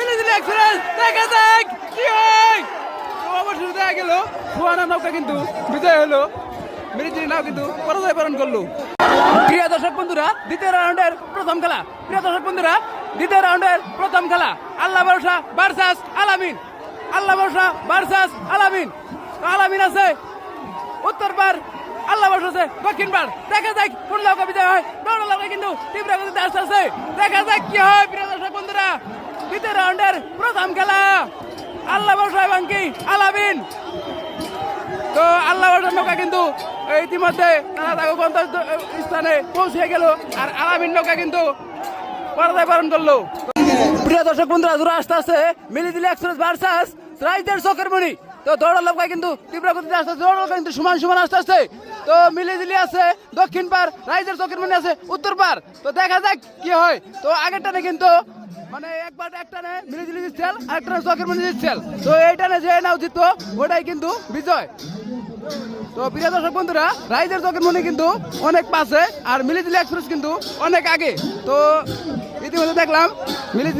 মিলে এক্সপ্রেস দেখা যাক কি হয়? কিন্তু বিজয় হলো। মিলিটারি নাও কিন্তু পরাজয় বরণ করল। প্রিয় দর্শক বন্ধুরা, দ্বিতীয় রাউন্ডের প্রথম খেলা। প্রিয় দ্বিতীয় রাউন্ডের প্রথম খেলা। আল্লাহ ভরসা, ভার্সাস, আলামিন। আল্লাহ ভরসা, ভার্সাস, আলামিন। আলামিন আছে, উত্তর পার। আল্লাহ ভরসা আছে, দক্ষিণ পার। দেখা যাক, কোন লোক বিজয় হয়। কিন্তু দেখা যাক কি হয়, প্রিয় দর্শক বন্ধুরা। দ্বিতীয় রাউন্ডের প্রথম খেলা। আল্লাহ আলামিন তো আল্লাহ নৌকা কিন্তু ইতিমধ্যে স্থানে পৌঁছে গেল আর নৌকা কিন্তু করল। প্রিয় দর্শক বন্ধুরা আসতে মিলিদিলি এক্সপ্রেস ভার্সাস রাইজের চকের মণি। তো দৌড়ার লোক কিন্তু তীব্র গতিতে আসতে কিন্তু সমান সমান আসতে আসছে তো মিলিদিলি আছে দক্ষিণ পার রাইজের চকের মণি আছে উত্তর পার তো দেখা যাক কি হয়। তো আগের টানে কিন্তু মানে একবার দিচ্ছেন তো এইটানে যে নাও কিন্তু বিজয়। তো প্রিয় দর্শক বন্ধুরা, রাইজের কিন্তু অনেক পাশে, আর এক্সপ্রেস কিন্তু অনেক আগে। তো ইতিমধ্যে দেখলাম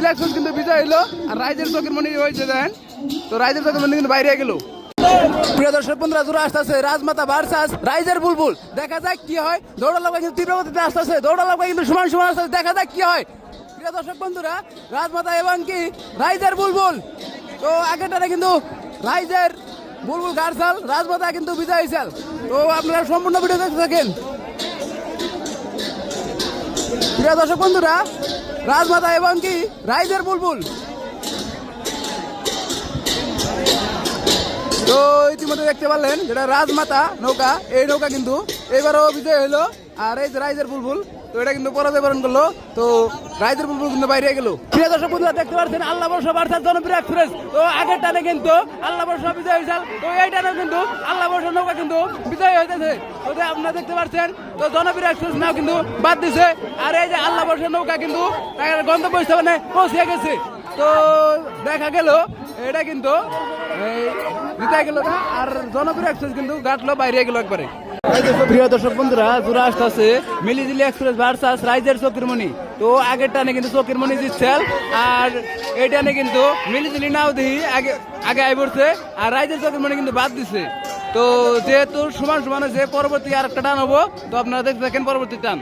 এক্সপ্রেস কিন্তু বিজয় হইল, আর রাইজের চকের মনে হয়েছে দেন। তো রাইজের চকের মনে কিন্তু বাইরে গেল। প্রিয় দর্শক বন্ধুরা দূরে আসতেছে রাজমাতা ভার্সাস রাইজের বুলবুল। দেখা যাক কি হয় দৌড়া লাগা কিন্তু তীব্র গতিতে আসতেছে দৌড়া লাগা কিন্তু সমান সমান আসতেছে, দেখা যাক কি হয়। প্রিয় দর্শক বন্ধুরা, রাজমাতা এবং কি? রাইজের বুলবুল। তো আগেটারে কিন্তু রাইজের বুলবুল গার্সাল, রাজমাতা কিন্তু বিজয় হয়েছেন তো আপনারা সম্পূর্ণ ভিডিও দেখতে থাকেন। প্রিয় দর্শক বন্ধুরা, রাজমাতা এবং কি? রাইজের বুলবুল। তো ইতিমধ্যে দেখতে পারলেন, যেটা রাজমাতা নৌকা, এই নৌকা কিন্তু এবারও বিজয় হলো। আর এই যে রাইজের বুলবুল, তো এটা কিন্তু পরাজয় বরণ করল। তো রাইজের বুলবুল কিন্তু বাইরে গেল। প্রিয় দর্শক বন্ধুরা, দেখতে পাচ্ছেন, আল্লাহ বর্ষা বার্তার জনপ্রিয় এক্সপ্রেস তো আগের টানে কিন্তু আল্লাহ বর্ষা বিজয় হয়েছে তো এই টানে কিন্তু আল্লাহ বর্ষা নৌকা কিন্তু বিজয় হইতেছে। তো আপনারা দেখতে পাচ্ছেন, তো জনপ্রিয় এক্সপ্রেস নাও কিন্তু বাদ দিছে। আর এই যে আল্লাহ বর্ষা নৌকা কিন্তু তার গন্তব্য স্থানে পৌঁছে গেছে। তো দেখা গেল, এটা কিন্তু জিতে গেল আর জনপ্রিয় এক্সপ্রেস কিন্তু গাটলো বাইরে গেল একবারে। প্রিয় দর্শক বন্ধুরা, জোড়া আসতেছে। মিলিজিলি এক্সপ্রেস ভার্সাস রাইজের চকিরমণি তো আগের টানে কিন্তু চকিরমণি জিতছেন আর এই টানে কিন্তু মিলিজিলি নাও দিই আগে আগে আই পড়ছে। আর রাইজের চকিরমণি কিন্তু বাদ দিছে। তো যেহেতু সমান সমান হয়েছে, পরবর্তী আর একটা টান হব। তো আপনারা দেখতে থাকেন পরবর্তী টান।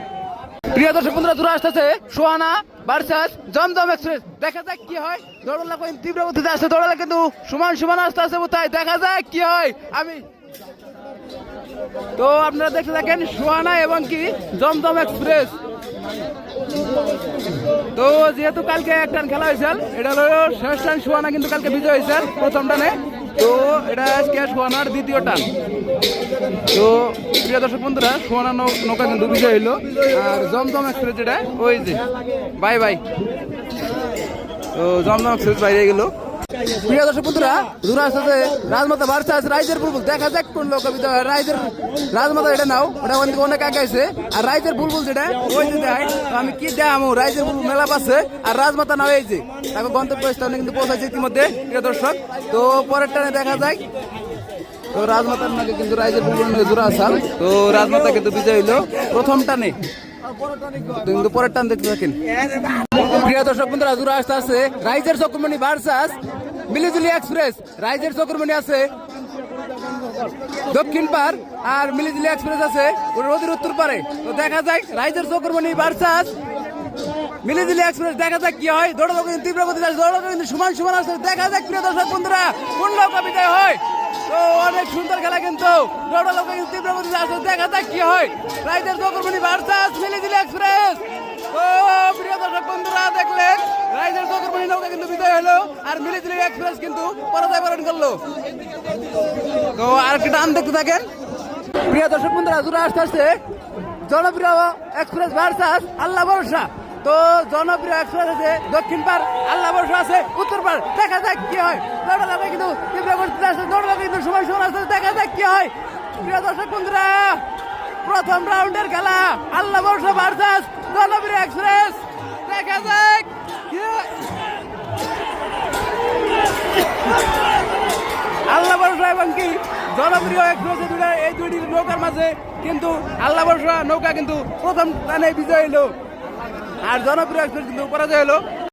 প্রিয় দর্শক বন্ধুরা দূরে আসতেছে। Sohana versus Zamzam express. দেখা যাক কি হয়। দৌড়ালা তীব্র গতিতে আসছে। দৌড়ালা কিন্তু সমান সমান আসতে আসছে তাই দেখা যাক কি হয়। আমি তো আপনারা দেখতে থাকেন সোহানা এবং কি জমজম এক্সপ্রেস। তো যেহেতু কালকে একটা খেলা হয়েছে, এটা হলো শেষ টান সোহানা কিন্তু কালকে বিজয় হয়েছে প্রথম টানে তো এটা আজকে সোহানার দ্বিতীয় টান তো প্রিয় দর্শক বন্ধুরা সোহানা নৌকা কিন্তু বিজয় হইল আর জমজম এক্সপ্রেস যেটা, ওই যে বাই বাই তো জমজম এক্সপ্রেস বাইরে গেল। প্রিয় দর্শক বন্ধুরা দূরে আসতে রাজমাতা আছে রাইজের বুলবুল। দেখা যাক কোন লোক রাইজের রাজমাতা এটা নাও। ওটা অনেক আগে আছে। আর রাইজের বুলবুল যেটা, ওই যে দেয় আমি কি দেখামো? রাইজের বুলবুল মেলা পাচ্ছে। আর রাজমাতা নাও এই যে। তাকে গন্তব্য স্থানে কিন্তু পৌঁছাইছে ইতিমধ্যে, প্রিয় দর্শক। তো পরের টানে দেখা যায় তো রাজমাতার নাকি কিন্তু রাইজের বুলবুল জোড়া আসাল তো রাজমাতা কিন্তু বিজয় হইল প্রথম টানে। কিন্তু পরের টান দেখতে থাকেন। প্রিয় দর্শক বন্ধুরা, জোড়া আসতে আছে রাইজের চক্রমণি ভার্সাস মিলিজুলি এক্সপ্রেস, রাইজের চক্রমণি আছে। দক্ষিণ পার আর মিলিজুলি এক্সপ্রেস আছে নদীর উত্তর পারে তো দেখা যায় রাইজের চক্রমণি ভার্সাস। মিলিদিলি এক্সপ্রেস, দেখা যাক কি হয়। দৌড়া লোক কিন্তু তীব্র গতিতে আছে দৌড়া লোক কিন্তু সমান সমান আসছে দেখা যাক, প্রিয় দর্শক বন্ধুরা, কোন নৌকা বিজয় হয় তো অনেক সুন্দর খেলা কিন্তু। দৌড়া লোক কিন্তু তীব্র গতিতে আসছে দেখা যাক কি হয়। Rider Chakramoni versus, Milijuli express. ও, প্রিয় দর্শক বন্ধুরা, দেখলেন? রাইডার চক্রমণি নৌকা কিন্তু বিজয় হলো আর মিলিদিলি এক্সপ্রেস কিন্তু পরাজয় বরণ করল। তো আর একটা টান দেখতে থাকেন। প্রিয় দর্শক বন্ধুরা দূরে আসতে আসতে জনপ্রিয় এক্সপ্রেস ভার্সাস আল্লাহ ভরসা। তো জনপ্রিয় এক্সপ্রেস আছে দক্ষিণ পার আল্লাহ বর্ষ আছে উত্তর পার দেখা যাক কি হয়। দৌড়াতে কিন্তু তীব্র গতিতে আছে দৌড়াতে কিন্তু সময় সময় আছে। দেখা যাক কি হয়। প্রিয় দর্শক বন্ধুরা, প্রথম রাউন্ডের খেলা, আল্লাহ বর্ষ ভার্সাস জনপ্রিয় এক্সপ্রেস। দেখা যাক। আল্লাহ ভরসা এবং কি? জনপ্রিয় এক্সপ্রেসে দুটা এই দুইটি নৌকার মাঝে কিন্তু আল্লাহ ভরসা, নৌকা কিন্তু প্রথম স্থানে বিজয় হলো। আর জনপ্রিয় এক কিন্তু পরাজয় হলো।